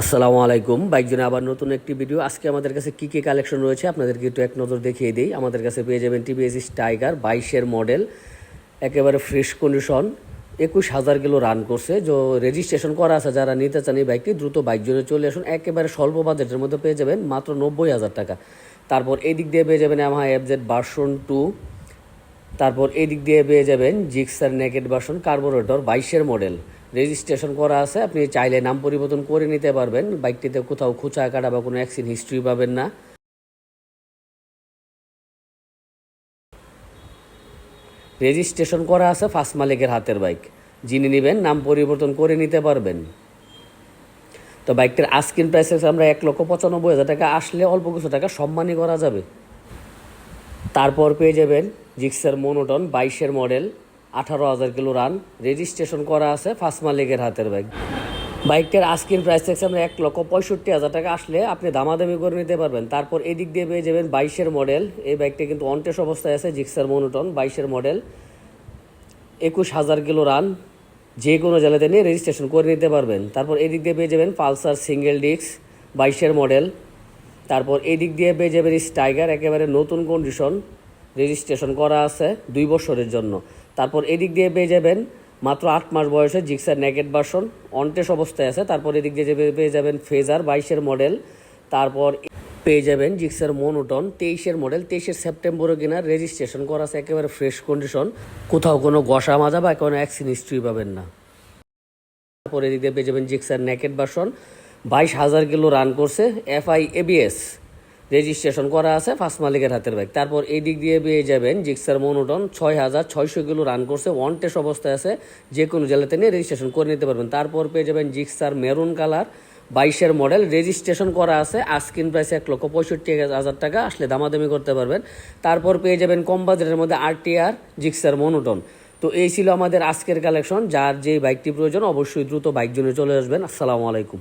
আসসালামু আলাইকুম। বাইকজনে আবার নতুন একটি ভিডিও আজকে আমাদের কাছে কী কী কালেকশন রয়েছে আপনাদেরকে একটু এক নজর দেখিয়ে দিই। আমাদের কাছে পেয়ে যাবেন টিভিএস টাইগার বাইশের মডেল একেবারে ফ্রেশ কন্ডিশন একুশ হাজার কিলো রান করছে। যে রেজিস্ট্রেশন করা আছে, যারা নিতে চান এই বাইকটি, দ্রুত বাইক জন্য চলে আসুন। একেবারে স্বল্প বাজেটের মধ্যে পেয়ে যাবেন মাত্র নব্বই হাজার টাকা। তারপর এই দিক দিয়ে পেয়ে যাবেন আমার এফজেড ভার্সন টু তারপর এদিক দিয়ে পেয়ে যাবেন জিক্সার নেকেট বাসন কার্বোরেটর বাইশের মডেল। রেজিস্ট্রেশন করা আছে, আপনি চাইলে নাম পরিবর্তন করে নিতে পারবেন। বাইকটিতে কোথাও খুচা, কাটা বা কোনো অ্যাক্সিডেন্ট হিস্ট্রি পাবেন না। রেজিস্ট্রেশন করা আছে ফার্স্ট মালিকের হাতের বাইক। যিনি নেবেন, নাম পরিবর্তন করে নিতে পারবেন। তো বাইকটির আস্কিন প্রাইস আমরা এক লক্ষ পঁচানব্বই হাজার টাকা। আসলে অল্প কিছু টাকা সম্মানই করা যাবে। তারপর পেয়ে যাবেন জিক্সার মোনোটন বাইশের মডেল, আঠারো হাজার কিলো রান। রেজিস্ট্রেশন করা আছে ফার্স্ট মালিকের হাতের বাইক বাইকটার আস্কিন প্রাইস থাকছে আমরা এক লক্ষ পঁয়ষট্টি হাজার টাকা। আসলে আপনি দামাদামি করে নিতে পারবেন। তারপর এদিক দিয়ে পেয়ে যাবেন বাইশের মডেল। এই বাইকটা কিন্তু অনটেস অবস্থায় আছে, জিক্সার মোনোটন বাইশের মডেল। একুশ হাজার কিলো রান। যে কোনো জেলাতে নিয়ে রেজিস্ট্রেশন করে নিতে পারবেন। তারপর এদিক দিয়ে পেয়ে যাবেন পালসার সিঙ্গেল ডিস্ক বাইশের মডেল। তারপর এই দিক দিয়ে পেয়ে যাবেন টাইগার, একেবারে নতুন কন্ডিশন রেজিস্ট্রেশন করা আছে দুই বছরের জন্য। তারপর এদিক দিয়ে পেয়ে যাবেন মাত্র আট মাস বয়সে জিক্সার নেগেট ভার্সন অনটেস অবস্থায় আছে। তারপর এদিক দিয়ে পেয়ে যাবেন ফেজার বাইশের মডেল তারপর পেয়ে যাবেন জিক্সার মনোটন তেইশের মডেল তেইশের সেপ্টেম্বরে কিনা রেজিস্ট্রেশন করা আছে, একেবারে ফ্রেশ কন্ডিশন কোথাও কোনো গসা মাজা বা কোনো অ্যাক্সিডেন্ট হিস্ট্রি পাবেন না। তারপর এদিক দিয়ে পেয়ে যাবেন জিক্সার নেকেট ভার্সন বাইশ হাজার কিলো রান করছে এফআই এবিএস রেজিস্ট্রেশন করা আছে ফার্স্ট মালিকের হাতের বাইক তারপর এই দিক দিয়ে পেয়ে যাবেন জিক্সার মনোটন ছয় হাজার ছয়শো কিলো রান করছে। ওয়ান টেস্ট অবস্থায় আছে। যে কোনো জেলাতে নিয়ে রেজিস্ট্রেশন করে নিতে পারবেন। তারপর পেয়ে যাবেন জিক্সার মেরুন কালার বাইশের মডেল রেজিস্ট্রেশন করা আছে। আস্কিন প্রাইস এক লক্ষ পঁয়ষট্টি হাজার টাকা। আসলে দামাদামি করতে পারবেন। তারপর পেয়ে যাবেন কম বাজারের মধ্যে আরটিআর জিক্সার মনোটন তো এই ছিল আমাদের আজকের কালেকশন যার যে বাইকটি প্রয়োজন, অবশ্যই দ্রুত বাইক জন্য চলে আসবেন। আসসালামু আলাইকুম।